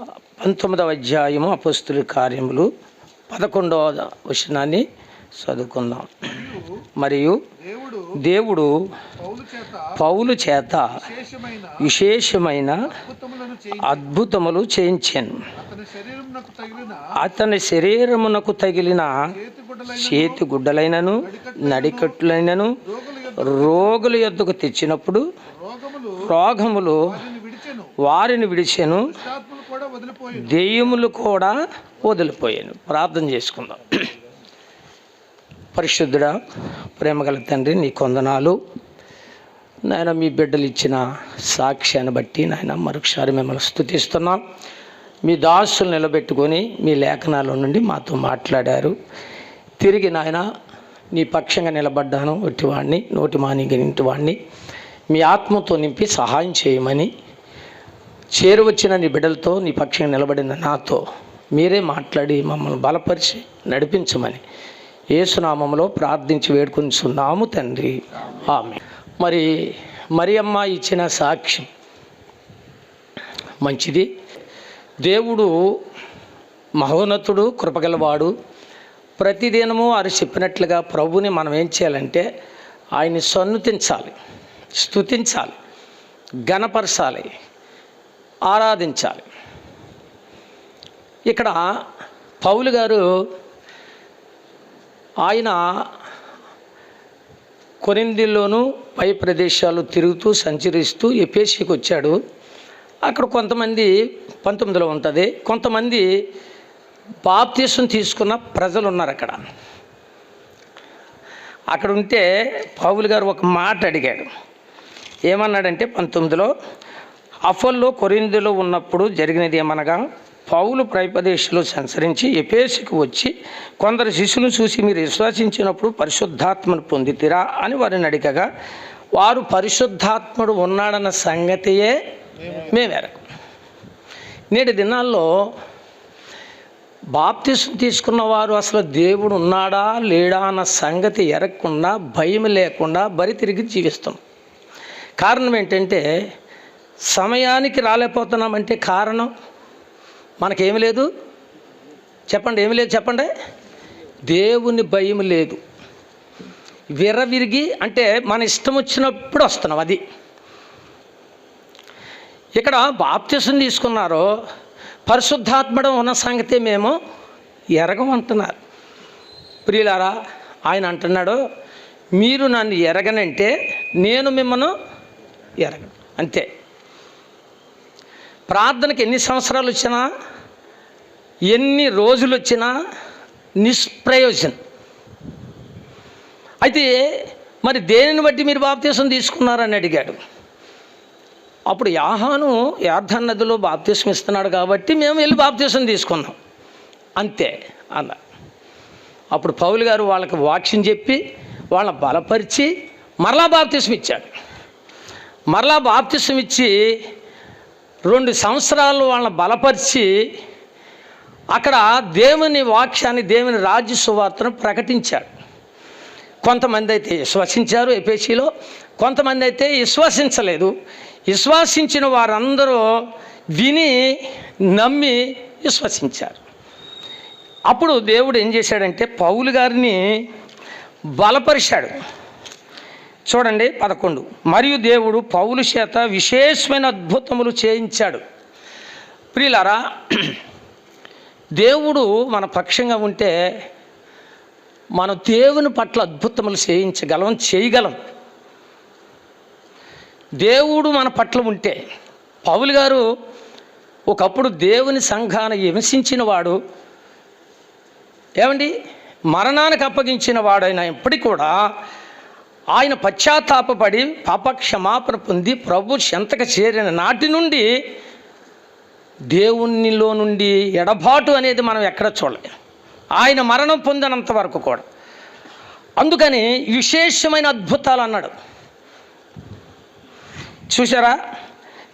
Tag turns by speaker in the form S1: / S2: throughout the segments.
S1: పంతొమ్మిదవ అధ్యాయము అపస్తుల కార్యములు పదకొండవ వచనాన్ని చదువుకుందాం. మరియు
S2: దేవుడు పౌలు చేత విశేషమైన
S1: అద్భుతములు చేయించాను.
S2: అతని శరీరమునకు తగిలిన
S1: చేతి గుడ్డలైనను నడికట్టులైనను
S2: రోగులు
S1: యొద్దకు తెచ్చినప్పుడు
S2: రోగములు వారిని విడిచెను. కూడా
S1: దెయ్యములు కూడా వదిలిపోయాను. ప్రార్థన చేసుకుందాం. పరిశుద్ధుడా ప్రేమగల తండ్రి నీ కొందనాలు. నాయన మీ బిడ్డలు ఇచ్చిన సాక్ష్యాన్ని బట్టి నాయన మరొకసారి మిమ్మల్ని స్థుతిస్తున్నాం మీ దాసులు నిలబెట్టుకొని మీ లేఖనాల నుండి మాతో మాట్లాడారు. తిరిగి నాయన నీ పక్షంగా నిలబడ్డాను. ఒట్టివాడిని నోటి మానిగిన వాడిని మీ ఆత్మతో నింపి సహాయం చేయమని చేరువచ్చిన నీ బిడ్డలతో నీ పక్షంగా నిలబడిన నాతో మీరే మాట్లాడి మమ్మల్ని బలపరిచి నడిపించమని ఏసునామంలో ప్రార్థించి వేడుకొంచున్నాము తండ్రి. ఆమె మరి మరి అమ్మ ఇచ్చిన సాక్ష్యం మంచిది. దేవుడు మహోన్నతుడు కృపగలవాడు. ప్రతిదినము వారు చెప్పినట్లుగా ప్రభుని మనం ఏం చేయాలంటే ఆయన్ని సన్నుతించాలి స్తుతించాలి గణపరచాలి ఆరాధించాలి. ఇక్కడ పౌలు గారు ఆయన కొనిందిలోనూ పై ప్రదేశాలు తిరుగుతూ సంచరిస్తూ ఎపేసికి వచ్చాడు. అక్కడ కొంతమంది పంతొమ్మిదిలో ఉంటుంది కొంతమంది బాప్తీసం తీసుకున్న ప్రజలు ఉన్నారు అక్కడ. అక్కడ ఉంటే పౌలు గారు ఒక మాట అడిగాడు. ఏమన్నాడంటే పంతొమ్మిదిలో అఫల్లో కొరిందులో ఉన్నప్పుడు జరిగినది ఏమనగా పౌలు ప్రైపదేశంలో సంచరించి ఎపేసికి వచ్చి కొందరు శిష్యులను చూసి మీరు విశ్వసించినప్పుడు పరిశుద్ధాత్మను పొందితిరా అని వారిని అడిగగా వారు పరిశుద్ధాత్ముడు ఉన్నాడన్న సంగతియే మేమెరకు నేటి దినాల్లో బాప్తిసం తీసుకున్న వారు అసలు దేవుడు ఉన్నాడా లేడా అన్న సంగతి ఎరగకుండా భయం లేకుండా బరి తిరిగి జీవిస్తాం కారణం ఏంటంటే సమయానికి రాలేకపోతున్నామంటే కారణం మనకేమి లేదు. చెప్పండి ఏమి లేదు చెప్పండి. దేవుని భయం లేదు. విరవిరిగి అంటే మన ఇష్టం వచ్చినప్పుడు వస్తున్నాం అది. ఇక్కడ బాప్తిసం తీసుకున్నారో పరిశుద్ధాత్మడం ఉన్న సంగతి మేము ఎరగమంటున్నారు. ప్రియులారా ఆయన అంటున్నాడు మీరు నన్ను ఎరగనంటే నేను మిమ్మల్ని ఎరగను. అంతే. ప్రార్థనకి ఎన్ని సంవత్సరాలు వచ్చినా ఎన్ని రోజులు వచ్చినా నిష్ప్రయోజనం. అయితే మరి దేనిని బట్టి మీరు బాప్తీసం తీసుకున్నారని అడిగాడు. అప్పుడు యాహాను యార్థన్ నదిలో బాప్తీసం ఇస్తున్నాడు కాబట్టి మేము వెళ్ళి బాప్తీసం తీసుకున్నాం అంతే అన్న. అప్పుడు పౌలు గారు వాళ్ళకి వాక్యం చెప్పి వాళ్ళని బలపరిచి మరలా బాప్తీసం ఇచ్చాడు. మరలా బాప్తీసం ఇచ్చి రెండు సంవత్సరాలు వాళ్ళని బలపరిచి అక్కడ దేవుని వాక్యాన్ని దేవుని రాజ్య సువార్తను ప్రకటించాడు. కొంతమంది అయితే విశ్వసించారు ఎపేసీలో కొంతమంది అయితే విశ్వసించలేదు. విశ్వసించిన వారందరూ విని నమ్మి విశ్వసించారు. అప్పుడు దేవుడు ఏం చేశాడంటే పౌలు గారిని బలపరిచాడు. చూడండి పదకొండు. మరియు దేవుడు పౌలు చేత విశేషమైన అద్భుతములు చేయించాడు. ప్రియులారా దేవుడు మన పక్షంగా ఉంటే మన దేవుని పట్ల అద్భుతములు చేయించగలం చేయగలం. దేవుడు మన పట్ల ఉంటే పౌలు గారు ఒకప్పుడు దేవుని సంఘాన హింసించిన వాడు ఏమండి? మరణానికి అప్పగించిన వాడైనా ఇప్పటికి కూడా ఆయన పశ్చాత్తాపడి పాప క్షమాపణ పొంది ప్రభు చెంతక చేరిన నాటి నుండి దేవునిలో నుండి ఎడబాటు అనేది మనం ఎక్కడ చూడలేం. ఆయన మరణం పొందినంత వరకు కూడా. అందుకని విశేషమైన అద్భుతాలు అన్నాడు. చూసారా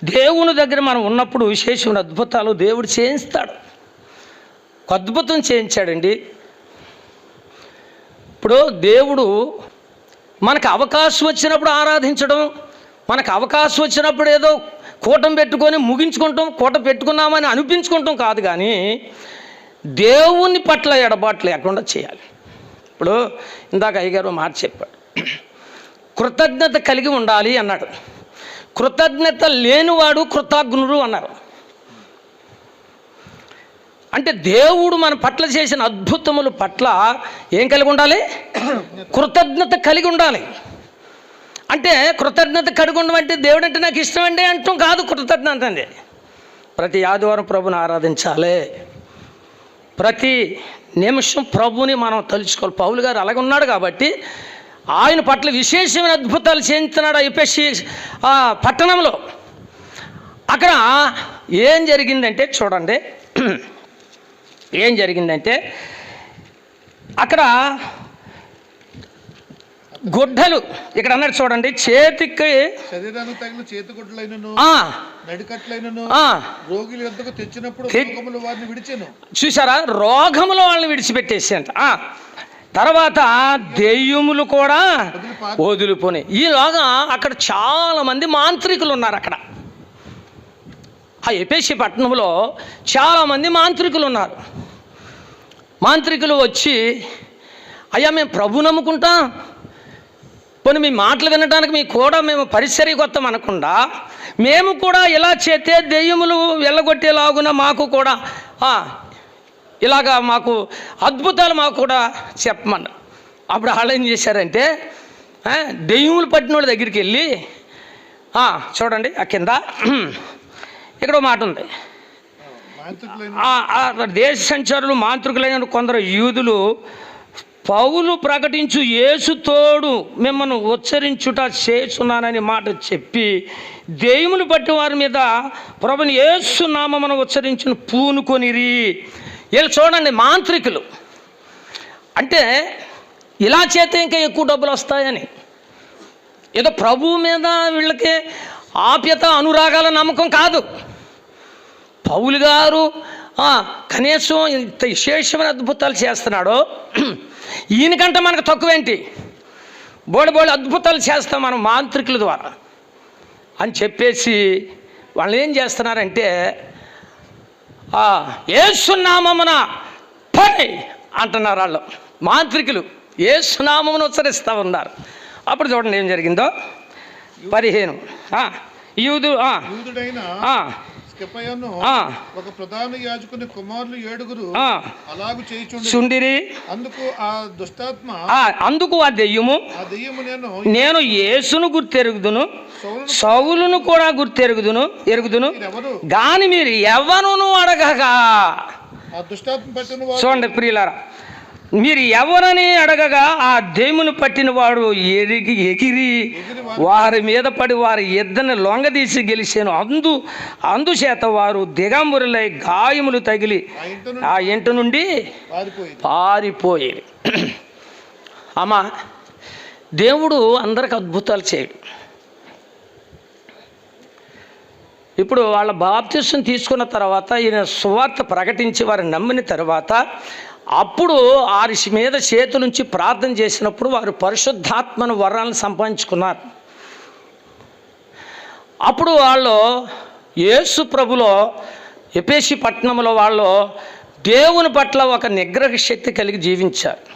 S1: దేవుని దగ్గర మనం ఉన్నప్పుడు విశేషమైన అద్భుతాలు దేవుడు చేయిస్తాడు. ఒక అద్భుతం చేయించాడండి. ఇప్పుడు దేవుడు మనకు అవకాశం వచ్చినప్పుడు ఆరాధించడం మనకు అవకాశం వచ్చినప్పుడు ఏదో కూటం పెట్టుకొని ముగించుకుంటాం కూట పెట్టుకున్నామని అనిపించుకుంటాం కాదు కానీ దేవుని పట్ల ఎడబాట్లు లేకుండా చేయాలి. ఇప్పుడు ఇందాక అయ్యగారు మాట చెప్పాడు. కృతజ్ఞత కలిగి ఉండాలి అన్నాడు. కృతజ్ఞత లేనివాడు కృతజ్ఞుడు అన్నారు. అంటే దేవుడు మన పట్ల చేసిన అద్భుతముల పట్ల ఏం కలిగి ఉండాలి? కృతజ్ఞత కలిగి ఉండాలి. అంటే కృతజ్ఞత కలిగి ఉండడం అంటే దేవుడు అంటే నాకు ఇష్టం అండి అంటాం కాదు కృతజ్ఞత అండి. ప్రతి ఆదివారం ప్రభుని ఆరాధించాలి. ప్రతి నిమిషం ప్రభుని మనం తలుచుకోవాలి. పౌలు గారు అలాగ ఉన్నాడు కాబట్టి ఆయన పట్ల విశేషమైన అద్భుతాలు చేయించున్నాడు ఎపిఎస్సి పట్టణంలో. అక్కడ ఏం జరిగిందంటే చూడండి. ఏం జరిగిందంటే అక్కడ గుడ్డలు ఇక్కడ అన్నాడు చూడండి చేతికి చూసారా రోగములో వాళ్ళని విడిచిపెట్టేసి అంట తర్వాత దెయ్యములు కూడా
S2: వదిలిపా
S1: వదిలిపోయి ఈలోగా అక్కడ చాలా మంది మాంత్రికులు ఉన్నారు అక్కడ. ఆ ఎపేసి పట్టణంలో చాలామంది మాంత్రికులు ఉన్నారు మాంత్రికులు వచ్చి అయ్యా మేము ప్రభు నమ్ముకుంటాం కొన్ని మీ మాటలు వినడానికి మీకు కూడా మేము పరిసరికి అనకుండా మేము కూడా ఇలా చేతే దెయ్యములు వెళ్ళగొట్టేలాగున మాకు కూడా ఇలాగా మాకు అద్భుతాలు మాకు కూడా చెప్పమన్న. అప్పుడు వాళ్ళు ఏం చేశారంటే దెయ్యములు పట్టిన వాళ్ళ దగ్గరికి వెళ్ళి చూడండి ఆ కింద ఇక్కడ ఒక మాట ఉంది. దేశ సంచారులు మాంత్రికులైన కొందరు యూదులు పౌలు ప్రకటించు ఏసుతోడు మిమ్మల్ని ఉచ్చరించుట చేస్తున్నానని మాట చెప్పి దెయ్యములు బట్టి వారి మీద ప్రభుని యేసు నామమును ఉచ్చరించును పూనుకొనిరి. వీళ్ళు చూడండి మాంత్రికులు. అంటే ఇలా చేతే ఇంకా ఎక్కువ డబ్బులు వస్తాయని. ఏదో ప్రభువు మీద వీళ్ళకి ఆప్యత అనురాగాల నమ్మకం కాదు. పౌలు గారు కనీసం ఇంత విశేషమైన అద్భుతాలు చేస్తున్నాడు ఈయనకంటే మనకు తక్కువేంటి? బోడి బోడి అద్భుతాలు చేస్తాం మనం మాంత్రికుల ద్వారా. అని చెప్పేసి వాళ్ళు ఏం చేస్తున్నారంటే ఏసునామమున పని అంటున్నారు వాళ్ళు మాంత్రికులు. ఏసునామమును ఉచ్చరిస్తూ ఉన్నారు. అప్పుడు చూడండి ఏం జరిగిందో. పదిహేను యూదు ఆ,
S2: ఒక ప్రధాన యాజకుని కుమారులు ఏడుగురు అలాగు చేయుచుండి.
S1: సుండిరి.
S2: అందుకు ఆ దుష్టాత్మ
S1: అందుకు ఆ దెయ్యము.
S2: ఆ దెయ్యము నేను
S1: నేను యేసును గుర్తెరుగుదును
S2: సౌలును
S1: కూడా గుర్తెరుగుదును ఎరుగుదును. గాని మీరు ఎవరును అడగగా? చూడండి ప్రియులారా మీరు ఎవరని అడగగా ఆ దేమును పట్టిన వాడు ఎరిగి ఎగిరి వారి మీద పడి వారి ఇద్దరిని లొంగదీసి గెలిచాను. అందు అందుచేత వారు దిగంబురులై గాయములు తగిలి
S2: ఆ ఇంటి నుండి
S1: ఆ
S2: పారిపోయేది
S1: అమ్మా దేవుడు అందరికి అద్భుతాలు చేయడు. ఇప్పుడు వాళ్ళ బాప్తిసం తీసుకున్న తర్వాత ఈయన సువార్త ప్రకటించి వారు నమ్మిన తర్వాత అప్పుడు వారి మీద చేతులుంచి ప్రార్థన చేసినప్పుడు వారు పరిశుద్ధాత్మను వరాలను సంపాదించుకున్నారు. అప్పుడు వాళ్ళు యేసు ప్రభులో ఎపేసి పట్టణంలో వాళ్ళు దేవుని పట్ల ఒక నిగ్రహ శక్తి కలిగి జీవించారు.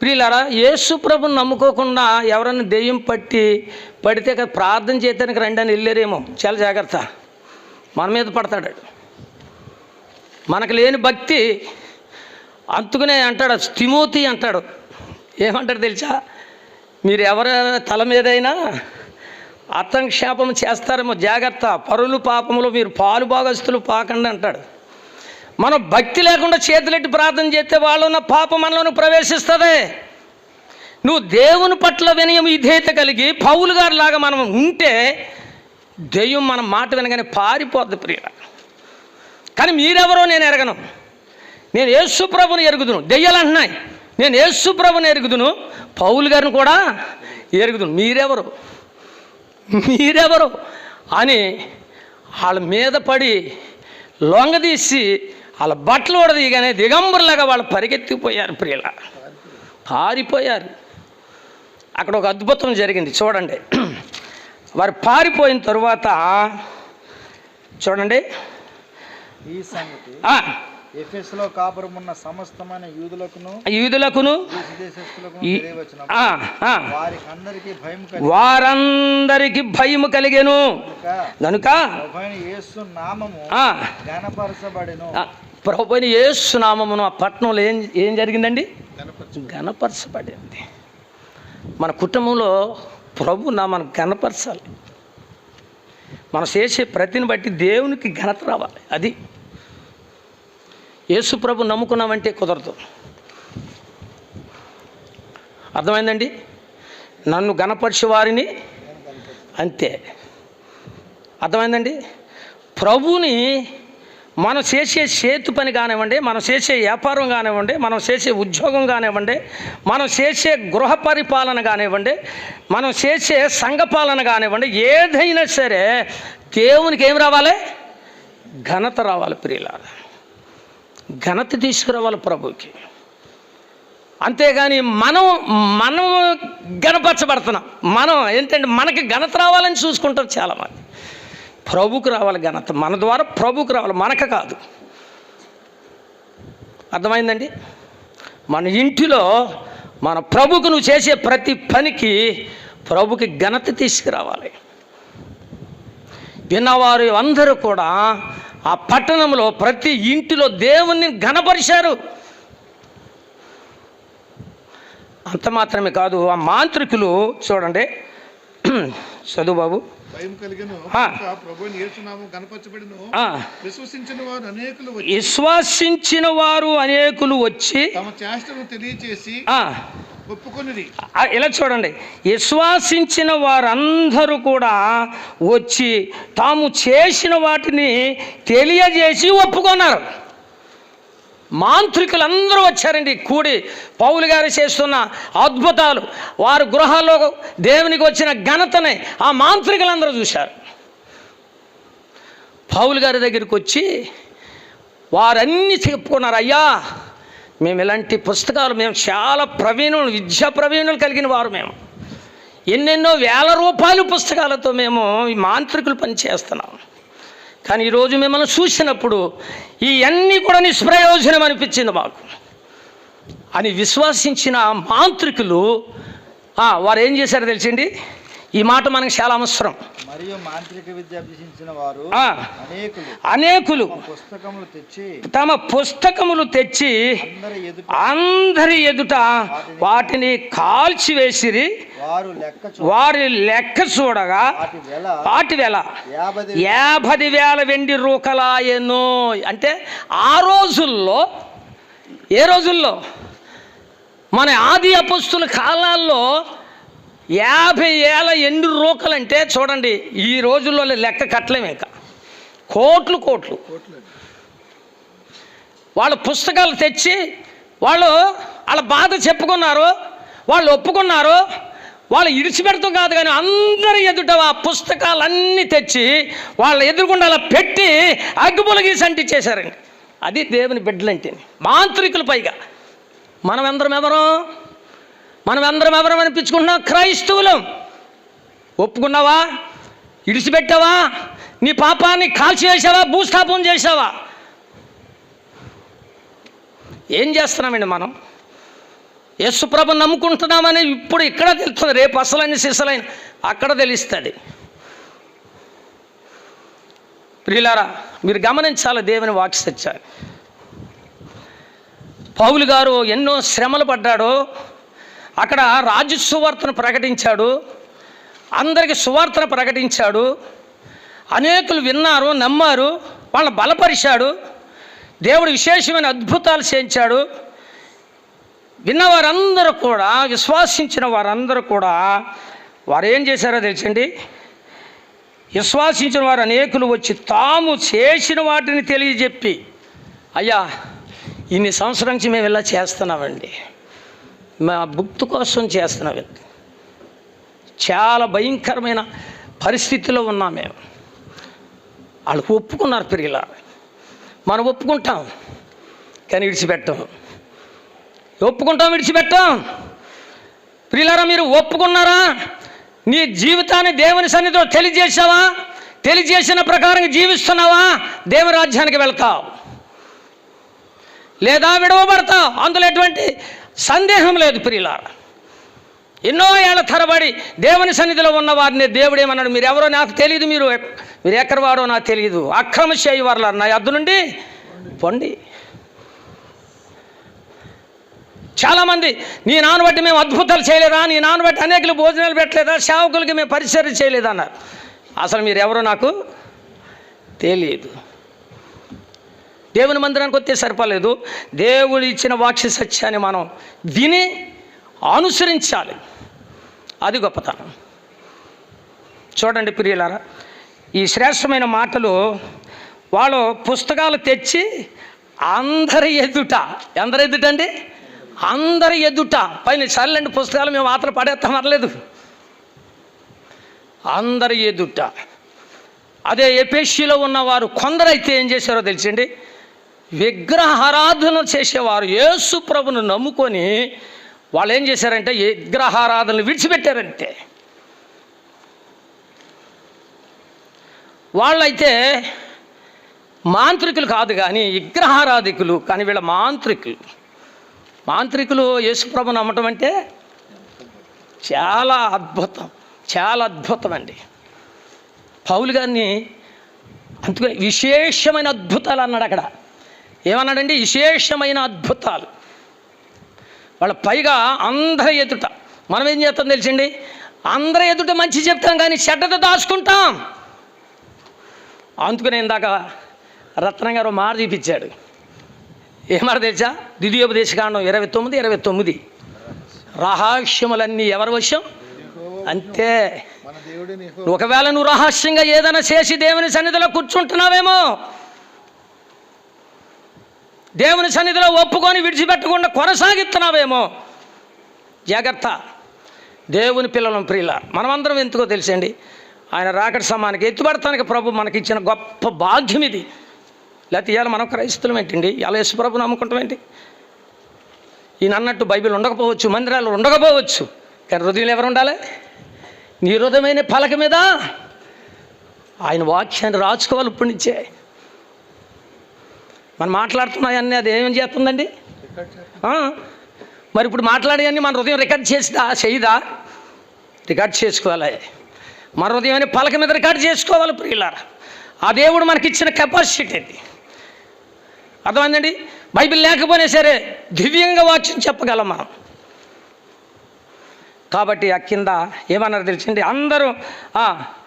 S1: ప్రియులారా యేసు ప్రభుని నమ్ముకోకుండా ఎవరైనా దెయ్యం పట్టి పడితే కదా ప్రార్థన చేయడానికి రండి అని వెళ్ళారేమో. చాలా జాగ్రత్త. మన మీద పడతాడు. మనకు లేని భక్తి అందుకునే అంటాడు తిమోతి అంటాడు. ఏమంటాడు తెలుసా? మీరు ఎవరి తల మీదైనా అర్థంక్షేపం చేస్తారేమో జాగ్రత్త. పరులు పాపములు మీరు పాలు భాగస్తులు పాకండి అంటాడు. మనం భక్తి లేకుండా చేతులెట్టి ప్రార్థన చేస్తే వాళ్ళు ఉన్న పాపం మనలోకి ప్రవేశిస్తుంది. నువ్వు దేవుని పట్ల వినయం విధేయత కలిగి పౌలు గారి లాగా మనం ఉంటే దెయ్యం మన మాట వినగానే పారిపోద్ది ప్రియ. కానీ మీరెవరో నేను ఎరగను. నేను యేసు ప్రభుని ఎరుగుదును. దెయ్యాలు అంటున్నాయి నేను యేసు ప్రభుని ఎరుగుదును. పౌలు గారిని కూడా ఎరుగుదును. మీరెవరు? మీరెవరు? అని వాళ్ళ మీద పడి లొంగదీసి వాళ్ళ బట్టలు కూడా దిగంబరులాగా వాళ్ళు పరిగెత్తిపోయారు ప్రియుల. పారిపోయారు. అక్కడ ఒక అద్భుతం జరిగింది. చూడండి. వారు పారిపోయిన తరువాత చూడండి.
S3: ఈ సంగతి
S1: ఆ,
S3: ఎఫెస్లో కాపురం ఉన్న సమస్తమైన యూదులకును
S1: యూదులకును
S3: దేశ దేశస్థులకు
S1: ఈ-
S3: తెలియవచ్చిన.
S1: ఆ, ఆ,
S3: వారికి
S1: వారందరికి భయము కలిగెను.
S3: కనుక యేసు నామము
S1: ఆ, ప్రభుని యేసునామమును ఆ పట్టణంలో ఏం ఏం జరిగిందండి? ఘనపరచబడింది. మన కుటుంబంలో ప్రభు నా మనం ఘనపరచాలి. మనం చేసే ప్రతిని బట్టి దేవునికి ఘనత రావాలి. అది యేసు ప్రభు నమ్ముకున్నామంటే కుదరదు. అర్థమైందండి? నన్ను గణపరిచే వారిని అంతే. అర్థమైందండి? ప్రభుని మనం చేసే చేతు పని కానివ్వండి మనం చేసే వ్యాపారం కానివ్వండి మనం చేసే ఉద్యోగం కానివ్వండి మనం చేసే గృహ పరిపాలన కానివ్వండి మనం చేసే సంఘ పాలన కానివ్వండి ఏదైనా సరే దేవునికి ఏం రావాలి? ఘనత రావాలి ప్రియులార. ఘనత తీసుకురావాలి ప్రభుకి అంతేగాని మనం మనం గణపరచబడుతున్నాం. మనం ఏంటంటే మనకి ఘనత రావాలని చూసుకుంటాం చాలామంది. ప్రభుకు రావాలి ఘనత. మన ద్వారా ప్రభుకు రావాలి. మనకు కాదు. అర్థమైందండి? మన ఇంటిలో మన ప్రభుకు నువ్వు చేసే ప్రతి పనికి ప్రభుకి ఘనత తీసుకురావాలి. విన్నవారు అందరూ కూడా ఆ పట్టణంలో ప్రతి ఇంటిలో దేవుణ్ణి ఘనపరిచారు. అంత మాత్రమే కాదు ఆ మాంత్రికులు చూడండి చదువు బాబు.
S2: విశ్వసించిన వారు అనేకులు వచ్చి తెలియచేసి
S1: ఇలా చూడండి. విశ్వాసించిన వారందరూ కూడా వచ్చి తాము చేసిన వాటిని తెలియజేసి ఒప్పుకున్నారు. మాంత్రికులందరూ వచ్చారండి. కూడి పౌలు గారు చేస్తున్న అద్భుతాలు. వారి గృహాల్లో దేవునికి వచ్చిన ఘనతనే ఆ మాంత్రికులందరూ చూశారు. పౌలు గారి దగ్గరికి వచ్చి వారన్నీ చెప్పుకున్నారు అయ్యా మేము ఇలాంటి పుస్తకాలు మేము చాలా ప్రవీణులు విద్యా ప్రవీణులు కలిగిన వారు మేము. ఎన్నెన్నో వేల రూపాయల పుస్తకాలతో మేము ఈ మాంత్రికులు పనిచేస్తున్నాం. కానీ ఈరోజు మిమ్మల్ని చూసినప్పుడు ఇవన్నీ కూడా నిష్ప్రయోజనం అనిపించింది మాకు. అని విశ్వసించిన మాంత్రికులు వారు ఏం చేశారో తెలిసిండి? ఈ మాట మనకు చాలా అవసరం.
S3: మరియు మాంత్రిక విద్య అభ్యసించిన వారు అనేకులు పుస్తకములు తెచ్చి
S1: తమ పుస్తకములు తెచ్చి
S3: అందరి ఎదుట
S1: వాటిని కాల్చివేసిరి
S3: వారు లెక్క చూ
S1: వారి లెక్క చూడగా
S3: వాటి వెల యాభై
S1: వేల వెండి రూకలాయను అంటే ఆ రోజుల్లో ఏ రోజుల్లో? మన ఆది అపస్తుల కాలాల్లో యాభై ఏళ్ళ ఎన్ని రూకలంటే చూడండి ఈ రోజుల్లో లెక్క కట్టలేము కోట్లు కోట్లు. వాళ్ళ పుస్తకాలు తెచ్చి వాళ్ళు వాళ్ళ బాధ చెప్పుకున్నారు వాళ్ళు ఒప్పుకున్నారు వాళ్ళు ఇడిచిపెడతాం కాదు కానీ అందరి ఎదుట ఆ పుస్తకాలన్నీ తెచ్చి వాళ్ళ ఎదురుగుండా అలా పెట్టి సంటి అంటించేశారండి అది దేవుని బిడ్డలంటే మాంత్రికులు పైగా. మనం ఎందరం ఎవరో? మనం అందరం ఎవరం అనిపించుకుంటున్నాం? క్రైస్తవులం. ఒప్పుకున్నావా? ఇడిచిపెట్టావా నీ పాపాన్ని కాల్చివేసావా భూస్థాపం చేసావా? ఏం చేస్తున్నామండి మనం? యేసుప్రభు నమ్ముకుంటున్నామని ఇప్పుడు ఇక్కడ తెలుస్తుంది. రేపు అసలైన సిసలైన అక్కడ తెలుస్తుంది. ప్రియులారా మీరు గమనించాలి దేవుని వాక్ తెచ్చాలి పౌలు గారు ఎన్నో శ్రమలు పడ్డాడు అక్కడ రాజు సువార్తను ప్రకటించాడు. అందరికి సువార్తను ప్రకటించాడు. అనేకులు విన్నారు నమ్మారు వాళ్ళని బలపరిచాడు. దేవుడు విశేషమైన అద్భుతాలు చేయించాడు. విన్న వారందరూ కూడా విశ్వాసించిన వారందరూ కూడా వారు ఏం చేశారో తెలిసండి? విశ్వాసించిన వారు అనేకులు వచ్చి తాము చేసిన వాటిని తెలియజెప్పి అయ్యా ఇన్ని సంవత్సరం నుంచి మేము ఇలా చేస్తున్నామండి. మా భుక్తి కోసం చేస్తున్నాం చాలా భయంకరమైన పరిస్థితిలో ఉన్నాం మేము. వాళ్ళు ఒప్పుకున్నారు పిరిగిలా. మనం ఒప్పుకుంటాం కానీ విడిచిపెట్టాం. ఒప్పుకుంటాం విడిచిపెట్టాం. ప్రియులారా మీరు ఒప్పుకున్నారా? నీ జీవితాన్ని దేవుని సన్నిధిలో తెలియజేసావా తెలియజేసిన ప్రకారం జీవిస్తున్నావా? దేవుని రాజ్యానికి వెళ్తావు. లేదా విడవబడతావు. అందులో ఎటువంటి సందేహం లేదు ప్రియులారా. ఎన్నో ఏళ్ళ తరబడి దేవుని సన్నిధిలో ఉన్న వారిని దేవుడు ఏమన్నాడు మీరు ఎవరో నాకు తెలియదు మీరు. మీరు ఎక్కడ వాడో నాకు తెలియదు అక్రమ చేయి వారు నా అద్దు నుండి పొండి. చాలామంది నీ నాన్న బట్టి మేము అద్భుతాలు చేయలేదా? నీ నాన్న బట్టి అనేకలు భోజనాలు పెట్టలేదా? సేవకులకి మేము పరిచయం చేయలేదన్నారు అసలు మీరు ఎవరో నాకు తెలియదు దేవుని మందిరానికి వస్తే సరిపోలేదు. దేవుడు ఇచ్చిన వాక్య సత్యాన్ని మనం విని అనుసరించాలి. అది గొప్పతనం. చూడండి ప్రియులారా ఈ శ్రేష్టమైన మాటలు వాళ్ళు పుస్తకాలు తెచ్చి అందరి ఎదుట అందరి ఎదుట అండి? అందరి ఎదుట. పైన చల్లండి పుస్తకాలు మేము ఆతలు పడేస్తాం అనలేదు అందరి ఎదుట. అదే ఎపేషిలో ఉన్నవారు కొందరైతే ఏం చేశారో తెలిసండి? విగ్రహారాధన చేసేవారు. యేసు ప్రభును నమ్ముకొని వాళ్ళు ఏం చేశారంటే విగ్రహారాధనలు విడిచిపెట్టారంటే. వాళ్ళైతే మాంత్రికులు కాదు కానీ విగ్రహారాధికులు కానీ వీళ్ళ మాంత్రికులు. మాంత్రికులు యేసుప్రభు నమ్మటం అంటే చాలా అద్భుతం చాలా అద్భుతం అండి పౌలు గారిని అందుకే విశేషమైన అద్భుతాలు అన్నాడు అక్కడ. ఏమన్నాడండి? విశేషమైన అద్భుతాలు. వాళ్ళ పైగా అందరి ఎదుట. మనం ఏం చేస్తాం తెలిసిండి? అందరి ఎదుట మంచి చెప్తాం కానీ చెడ్డతో దాచుకుంటాం. అందుకనే ఇందాక రత్నం గారు మాట చూపించాడు. ఏమాట తెలుసా? ద్వితీయోపదేశకాండం ఇరవై తొమ్మిది ఇరవై తొమ్మిది. రహస్యములన్నీ ఎవరి వశం? అంతే. ఒకవేళ నువ్వు రహస్యంగా ఏదైనా చేసి దేవుని సన్నిధిలో కూర్చుంటున్నావేమో దేవుని సన్నిధిలో ఒప్పుకొని విడిచిపెట్టకుండా కొనసాగిస్తున్నావేమో. జాగ్రత్త. దేవుని పిల్లలం ప్రియుల మనమందరం ఎందుకో తెలుసండి? ఆయన రాకటి సమానికి ఎత్తుపడతానికి ప్రభు మనకిచ్చిన గొప్ప భాగ్యం ఇది. లేకపోతే ఇవాళ మనం క్రైస్తులం ఏంటండి? ఇలా యేసు ప్రభు నమ్ముకుంటాం ఏంటి? ఈయన అన్నట్టు బైబిల్ ఉండకపోవచ్చు మందిరాలు ఉండకపోవచ్చు. కానీ హృదయం ఎవరు ఉండాలి? నీ హృదయమైన పలక మీద ఆయన వాక్యాన్ని రాసుకోవాలి ఇప్పటి నుంచే. మనం మాట్లాడుతున్నాయన్నీ అది ఏం చేస్తుందండి? మరి ఇప్పుడు మాట్లాడేవన్నీ మన హృదయం రికార్డ్ చేసిదా? చేయదా? రికార్డ్ చేసుకోవాలి? మన హృదయాన్ని పలక మీద రికార్డ్ చేసుకోవాలి ప్రియులారా. ఆ దేవుడు మనకిచ్చిన కెపాసిటీ అది అర్థమైందండి? బైబిల్ లేకపోయినా సరే దివ్యంగా వాక్యం చెప్పగలం మనం. కాబట్టి ఆ కింద ఏమన్నారు తెలిసింది? అందరూ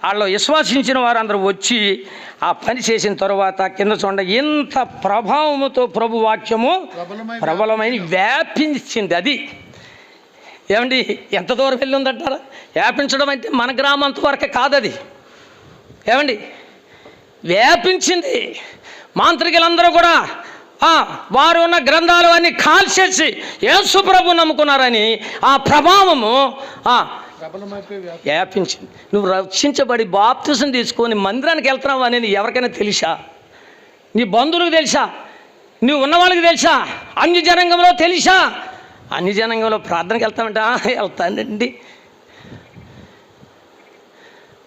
S1: వాళ్ళు విశ్వాసించిన వారు అందరూ వచ్చి ఆ పని చేసిన తర్వాత కింద చూడండి ఇంత ప్రభావముతో ప్రభు వాక్యము
S2: ప్రబలమై
S1: ప్రబలమైన వ్యాపించింది అది. ఏమండి ఎంత దూరం వెళ్ళి ఉందంటారా? వ్యాపించడం అంటే మన గ్రామంత వరకే కాదు అది ఏమండి వ్యాపించింది. మాంత్రికులందరూ కూడా వారు ఉన్న గ్రంథాలు అన్ని కాల్చేసి యేసు ప్రభు నమ్ముకున్నారని ఆ ప్రభావము వ్యాపించింది. నువ్వు రక్షించబడి బాప్తిసం తీసుకొని మందిరానికి వెళ్తున్నావు అనేది ఎవరికైనా తెలుసా? నీ బంధువులకు తెలుసా? నువ్వు ఉన్న వాళ్ళకి తెలుసా? అన్ని జనాంగంలో తెలుసా? అన్ని జనంగంలో ప్రార్థనకి వెళ్తామంటే వెళ్తానండి.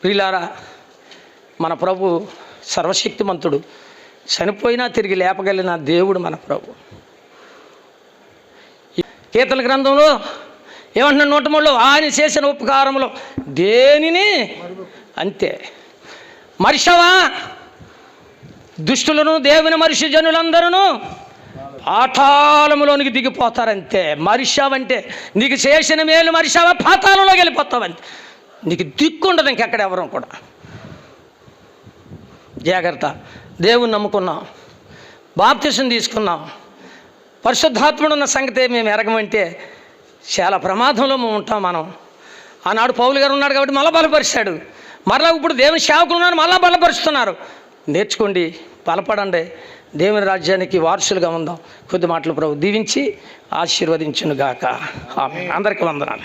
S1: ప్రియులారా మన ప్రభు సర్వశక్తిమంతుడు. చనిపోయినా తిరిగి లేపగలిగిన దేవుడు మన ప్రభు. కీర్తన గ్రంథంలో ఏమంటున్నాడు నూట మూడులో? ఆయన చేసిన ఉపకారంలో దేనిని? అంతే. మరిషవా దుష్టులను దేవుని మనిషి జనులందరూ పాతాళములోనికి దిగిపోతారంతే. మరిషావంటే నీకు చేసిన మేలు మరిషావా పాతాళంలోకి వెళ్ళిపోతావంతే. నీకు దిక్కుండదు ఇంకెక్కడ ఎవరు కూడా. జాగ్రత్త. దేవుని నమ్ముకున్నాం. బాప్తిసం తీసుకున్నాం. పరిశుద్ధాత్ముడు ఉన్న సంగతి మేము ఎరగమంటే చాలా ప్రమాదంలో మేము ఉంటాం మనం. ఆనాడు పౌలు గారు ఉన్నాడు కాబట్టి మళ్ళా బలపరిచాడు. మరలా ఇప్పుడు దేవుని సేవకులు ఉన్నారు మళ్ళా బలపరుస్తున్నారు. నేర్చుకోండి బలపడండి. దేవుని రాజ్యానికి వారసులుగా ఉందాం. కొద్ది మాటలు ప్రభు దీవించి ఆశీర్వదించునుగాక. ఆమె అందరికీ వందనాలు.